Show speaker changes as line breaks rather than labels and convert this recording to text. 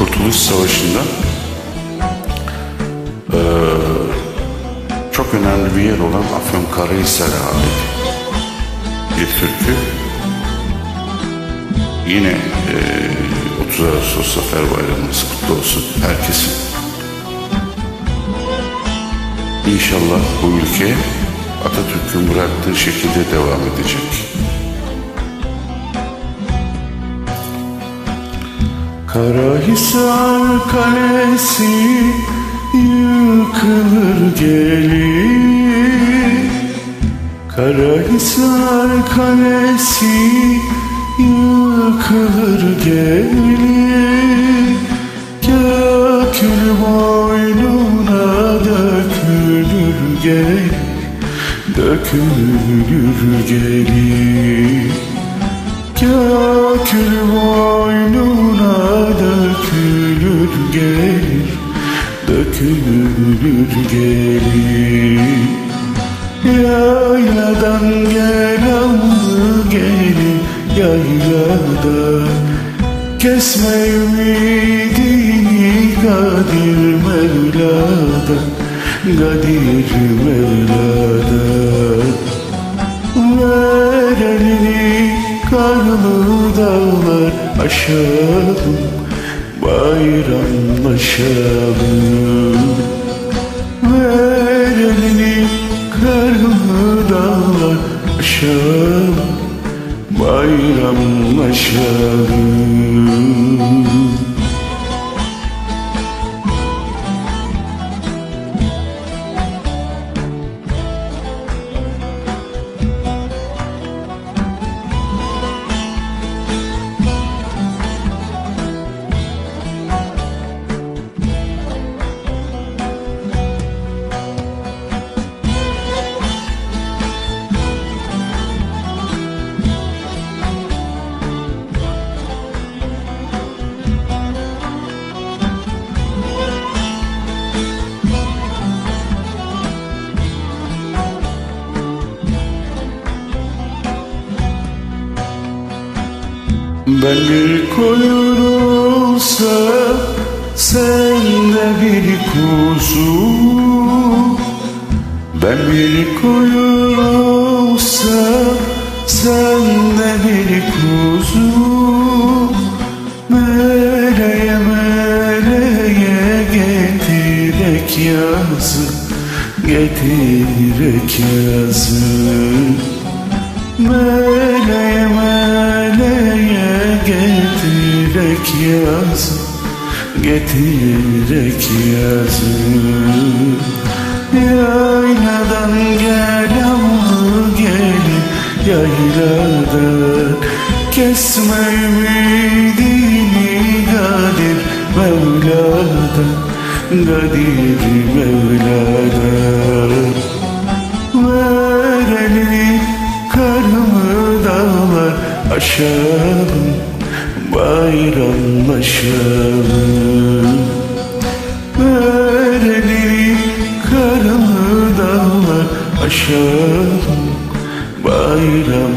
Kurtuluş Savaşı'nda eee, çok önemli bir yer olan Afyonkarahisar'a ait bir türkü. Yine eee 30 Ağustos Zafer Bayramımız kutlu olsun herkesin. İnşallah bu ülke Atatürk'ün bıraktığı şekilde devam edecek. Karahisar Kalesi yıkılır gelir. Karahisar Kalesi yıkılır gelir. Kakül boynuna dökülür gelir. Dökülür gelir Kakül boynuna dökülür gelir Dökülür gelir. Yayladan gel aldı gelin yaylada Kesme ümidini Kadir Mevla'da Kadir Mevla'da aşalım Bayramlaşalım Ver elini karlı dağlar aşalım Bayramlaşalım Ben bir olsam sen de bir kuzu. Ben bir olsam sen de bir kuzu. Meleğe meleğe getirek yazı Getirek yazı. Meleğe meleğe getirek yaz Getirek yazı Yayladan gel avlu gelin Yayladan kesme ümidini Kadir Mevla'dan Kadir Mevla'dan Ver elini karlı dağlar aşalım Bayramlaşalım Ver elini karlı dağlar aşalım Bayramlaşalım